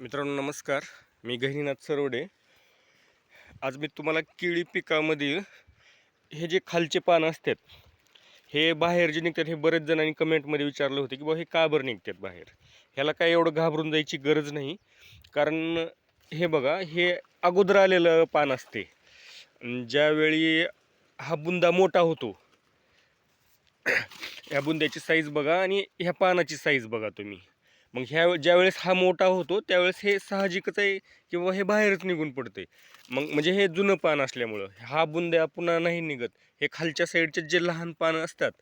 मित्रांनो नमस्कार. मी गहिनीनाथ सरवडे आज मी तुम्हाला केळी पिकामधील हे जे खालचे पानं असतात हे बाहेर जे निघतात हे बरेच जणांनी कमेंटमध्ये विचारलं होतं की बाबा हे का बरं निघतात बाहेर? ह्याला काय एवढं घाबरून जायची गरज नाही. कारण हे बघा हे अगोदर आलेलं पान असते. ज्यावेळी हा बुंदा मोठा होतो ह्या बुंद्याची साईज बघा आणि ह्या पानाची साईज बघा तुम्ही. मग ह्या ज्यावेळेस हा मोठा होतो त्यावेळेस हे साहजिकच आहे किंवा हे बाहेरच निघून पडते मग म्हणजे हे जुनं पान असल्यामुळं हा बुंद्या पुन्हा नाही निघत. हे खालच्या साईडचे जे लहान पानं असतात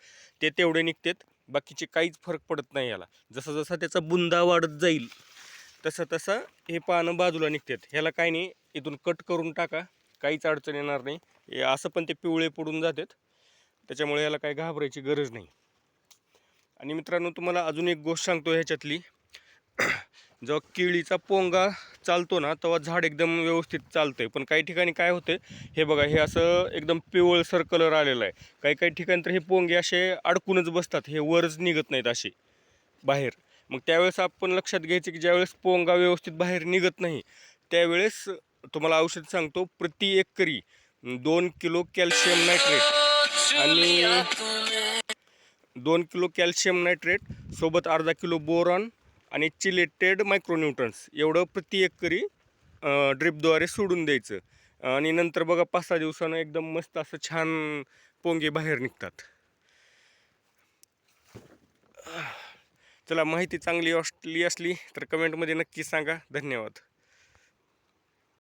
ते तेवढे निघतात. बाकीचे काहीच फरक पडत नाही याला. जसा जसा त्याचा बुंदा वाढत जाईल तसं तसं हे पानं बाजूला निघतात. ह्याला काही नाही इथून कट करून टाका. काहीच अडचण येणार नाही. हे असं पण ते पिवळे पडून जातात. त्याच्यामुळे याला काही घाबरायची गरज नाही. आणि मित्रांनो तुम्हाला अजून एक गोष्ट सांगतो ह्याच्यातली. जेव्हा केळीचा पोंगा चालतो ना तेव्हा झाड एकदम व्यवस्थित चालतं आहे पण काही ठिकाणी काय होते हे बघा हे असं एकदम पिवळसर कलर आलेला आहे. काही काही ठिकाणी तर हे पोंगे असे अडकूनच बसतात हे वरच निघत नाहीत असे बाहेर. मग त्यावेळेस आपण लक्षात घ्यायचं की ज्यावेळेस पोंगा व्यवस्थित बाहेर निघत नाही त्यावेळेस तुम्हाला औषध सांगतो प्रति एकरी दोन किलो कॅल्शियम नायट्रेट आणि दोन किलो कॅल्शियम नायट्रेट सोबत अर्धा किलो बोरॉन आणि चिलेटेड मायक्रोन्यूटन्स एवढं प्रति एकरी ड्रिपद्वारे सोडून द्यायचं. आणि नंतर बघा पाच सहा दिवसानं एकदम मस्त असं छान पोंगे बाहेर निघतात. चला माहिती चांगली असली असली तर कमेंटमध्ये नक्की सांगा. धन्यवाद.